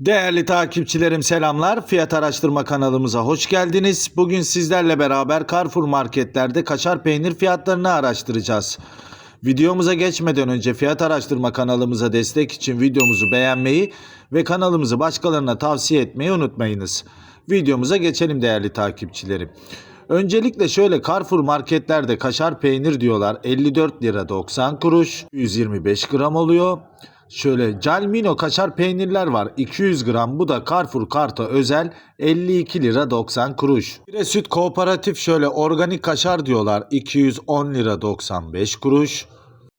Değerli takipçilerim selamlar. Fiyat araştırma kanalımıza hoş geldiniz. Bugün sizlerle beraber Carrefour marketlerde kaşar peynir fiyatlarını araştıracağız. Videomuza geçmeden önce fiyat araştırma kanalımıza destek için videomuzu beğenmeyi ve kanalımızı başkalarına tavsiye etmeyi unutmayınız. Videomuza geçelim değerli takipçilerim. Öncelikle şöyle Carrefour marketlerde kaşar peynir diyorlar 54 lira 90 kuruş 125 gram oluyor. Şöyle Calmino kaşar peynirler var 200 gram bu da Carrefour karta özel 52 lira 90 kuruş. Bir de süt kooperatif şöyle organik kaşar diyorlar 210 lira 95 kuruş.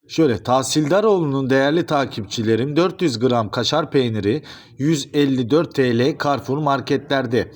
Şöyle Tahsildaroğlu'nun değerli takipçilerim 400 gram kaşar peyniri 154 TL Carrefour marketlerde.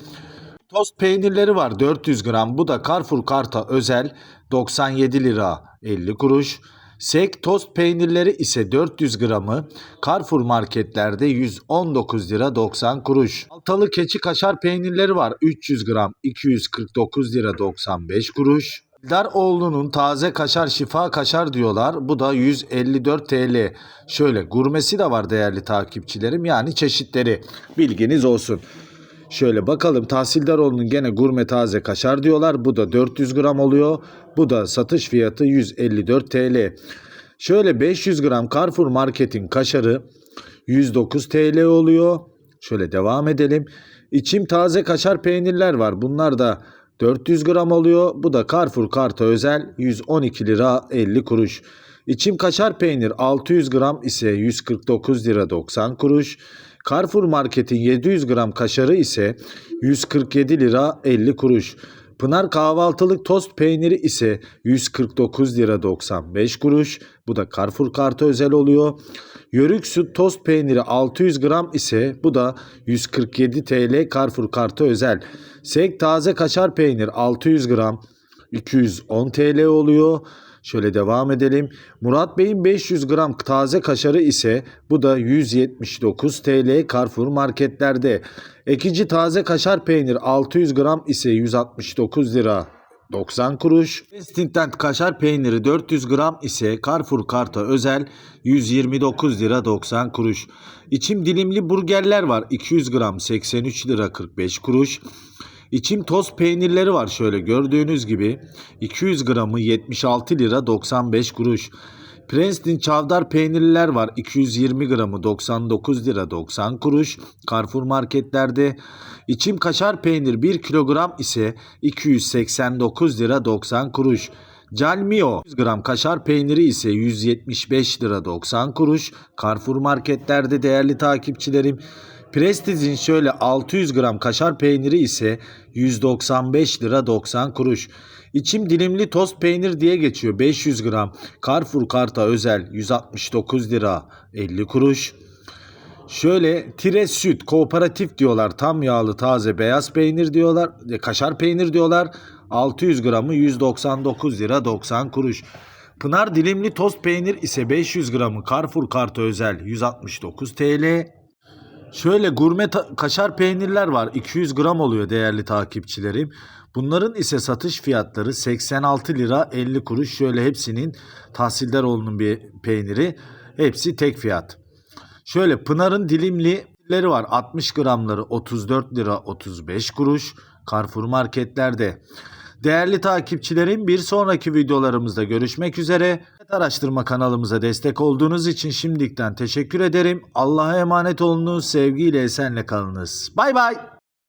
Tost peynirleri var 400 gram. Bu da Carrefour Karta özel 97 lira 50 kuruş. Sek tost peynirleri ise 400 gramı Carrefour marketlerde 119 lira 90 kuruş. Altalı keçi kaşar peynirleri var 300 gram 249 lira 95 kuruş. Daroğlu'nun taze kaşar şifa kaşar diyorlar. Bu da 154 TL. Şöyle gurmesi de var değerli takipçilerim. Yani çeşitleri bilginiz olsun. Şöyle bakalım Tahsildaroğlu'nun gene gurme taze kaşar diyorlar. Bu da 400 gram oluyor. Bu da satış fiyatı 154 TL. Şöyle 500 gram Carrefour Market'in kaşarı 109 TL oluyor. Şöyle devam edelim. İçim taze kaşar peynirler var. Bunlar da 400 gram oluyor. Bu da Carrefour karta özel 112 lira 50 kuruş. İçim kaşar peynir 600 gram ise 149 lira 90 kuruş. Carrefour Market'in 700 gram kaşarı ise 147 lira 50 kuruş. Pınar kahvaltılık tost peyniri ise 149 lira 95 kuruş. Bu da Carrefour kartı özel oluyor. Yörük süt tost peyniri 600 gram ise bu da 147 TL Carrefour kartı özel. Sek taze kaşar peynir 600 gram 210 TL oluyor. Şöyle devam edelim. Murat Bey'in 500 gram taze kaşarı ise bu da 179 TL Carrefour marketlerde. Ekici taze kaşar peynir 600 gram ise 169 lira 90 kuruş. Instant kaşar peyniri 400 gram ise Carrefour karta özel 129 lira 90 kuruş. İçim dilimli burgerler var 200 gram 83 lira 45 kuruş. İçim toz peynirleri var şöyle gördüğünüz gibi 200 gramı 76 lira 95 kuruş. Princeton çavdar peynirler var 220 gramı 99 lira 90 kuruş Carrefour marketlerde. İçim kaşar peynir 1 kilogram ise 289 lira 90 kuruş. Calmio 100 gram kaşar peyniri ise 175 lira 90 kuruş. Carrefour marketlerde değerli takipçilerim. Prestige'in şöyle 600 gram kaşar peyniri ise 195 lira 90 kuruş. İçim dilimli tost peynir diye geçiyor 500 gram. Carrefour karta özel 169 lira 50 kuruş. Şöyle tire süt kooperatif diyorlar tam yağlı taze beyaz peynir diyorlar e, kaşar peynir diyorlar 600 gramı 199 lira 90 kuruş. Pınar dilimli tost peynir ise 500 gramı Carrefour kartı özel 169 TL. Şöyle gurme kaşar peynirler var 200 gram oluyor değerli takipçilerim. Bunların ise satış fiyatları 86 lira 50 kuruş. Şöyle hepsinin Tahsildaroğlu'nun bir peyniri. Hepsi tek fiyat. Şöyle Pınar'ın dilimlileri var. 60 gramları 34 lira 35 kuruş. Carrefour marketlerde. Değerli takipçilerim bir sonraki videolarımızda görüşmek üzere. Araştırma kanalımıza destek olduğunuz için şimdiden teşekkür ederim. Allah'a emanet olunuz. Sevgiyle esenle kalınız. Bay bay.